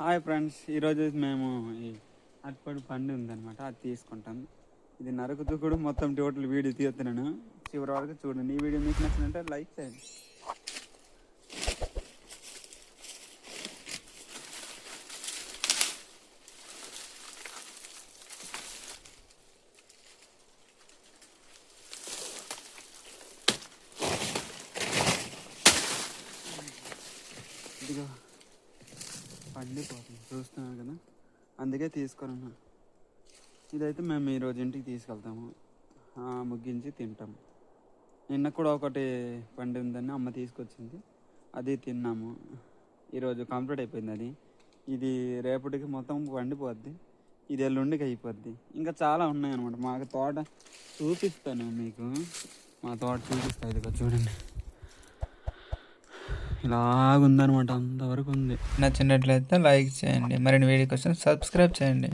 Hi friends ఈరోజు మేము ఈ అటుపడి పండు ఉందనమాట అది తీసుకుంటాం. ఇది నరుకుతూ కూడా మొత్తం టోటల్ వీడియో తీస్తున్నాను చివరి వరకు చూడండి. ఈ వీడియో మీకు నచ్చినట్టే లైక్ చేయండి. ఇదిగో. పండిపోతుంది చూస్తున్నారు కదా? అందుకే తీసుకురన్నా. ఇదైతే మేము ఈరోజు ఇంటికి తీసుకెళ్తాము. ముగ్గించి తింటాము. నిన్న కూడా ఒకటి పండి ఉందని అమ్మ తీసుకొచ్చింది. అది తిన్నాము. ఈరోజు కంప్లీట్ అయిపోయింది అది. ఇది రేపటికి మొత్తం పండిపోద్ది ఇది ఎల్లుండికి అయిపోద్ది. ఇంకా చాలా ఉన్నాయి అనమాట మాకు తోట చూపిస్తాను మీకు. మా తోట చూపిస్తా ఇదిగో చూడండి. ఇలాగుందనమాట అంతవరకు ఉంది. నచ్చినట్లయితే లైక్ చేయండి. మరిన్ని వీడియో కోసం సబ్స్క్రైబ్ చేయండి.